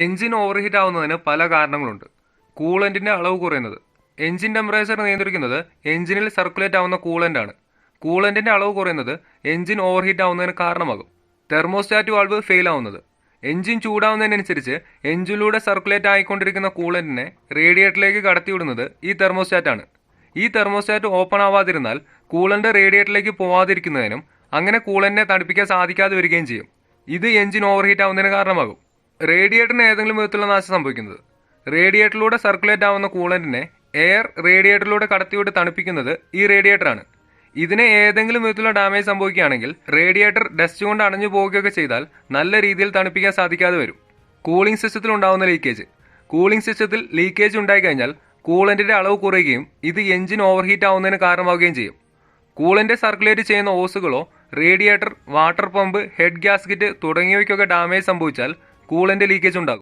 Engine overheat ആവുന്നതിന് പല കാരണങ്ങളുണ്ട്. കൂളന്റിന്റെ അളവ് കുറയുന്നത്. എഞ്ചിൻ ടെമ്പറേച്ചർ നിയന്ത്രിക്കുന്നത് എഞ്ചിനിൽ സർക്കുലേറ്റ് ആവുന്ന കൂളന്റ് ആണ്. കൂളന്റിന്റെ അളവ് കുറയുന്നത് എഞ്ചിൻ ഓവർഹീറ്റ് ആവുന്നതിന് കാരണമാകും. തെർമോസ്റ്റാറ്റ് വാൾവ് ഫെയിൽ ആവുന്നത്. എഞ്ചിൻ ചൂടാവുന്നതിനനുസരിച്ച് എഞ്ചിനിലൂടെ സർക്കുലേറ്റ് ആയിക്കൊണ്ടിരിക്കുന്ന കൂളന്റിനെ റേഡിയേറ്ററിലേക്ക് കടത്തിവിടുന്നത് ഈ തെർമോസ്റ്റാറ്റ് ആണ്. ഈ തെർമോസ്റ്റാറ്റ് ഓപ്പൺ ആവാതിരുന്നാൽ കൂളന്റ് റേഡിയേറ്ററിലേക്ക് പോവാതിരിക്കുന്നതിനും അങ്ങനെ കൂളന്റിനെ തണുപ്പിക്കാൻ സാധിക്കാതെ വരികയും ചെയ്യും. ഇത് എഞ്ചിൻ ഓവർഹീറ്റ് ആവുന്നതിന് കാരണമാകും. റേഡിയേറ്ററിന് ഏതെങ്കിലും വിധത്തിലുള്ള നാശം സംഭവിക്കുന്നത്. റേഡിയേറ്ററിലൂടെ സർക്കുലേറ്റ് ആവുന്ന കൂളന്റിനെ എയർ റേഡിയേറ്ററിലൂടെ കടത്തിവിട്ട് തണുപ്പിക്കുന്നത് ഈ റേഡിയേറ്ററാണ്. ഇതിന് ഏതെങ്കിലും വിധത്തിലുള്ള ഡാമേജ് സംഭവിക്കുകയാണെങ്കിൽ റേഡിയേറ്റർ ഡസ്റ്റ് കൊണ്ട് അണഞ്ഞു പോവുകയൊക്കെ ചെയ്താൽ നല്ല രീതിയിൽ തണുപ്പിക്കാൻ സാധിക്കാതെ വരും. കൂളിംഗ് സിസ്റ്റത്തിൽ ഉണ്ടാകുന്ന ലീക്കേജ്. കൂളിംഗ് സിസ്റ്റത്തിൽ ലീക്കേജ് ഉണ്ടായിക്കഴിഞ്ഞാൽ കൂളന്റിന്റെ അളവ് കുറയുകയും ഇത് എഞ്ചിൻ ഓവർഹീറ്റ് ആവുന്നതിന് കാരണമാവുകയും ചെയ്യും. കൂളന്റ് സർക്കുലേറ്റ് ചെയ്യുന്ന ഓസുകളോ radiator water pump head gasket തുടങ്ങിയവയ്ക്കൊക്കെ damage സംഭവിച്ചാൽ കൂളന്റ് ലീക്കേജ് ഉണ്ടാകും.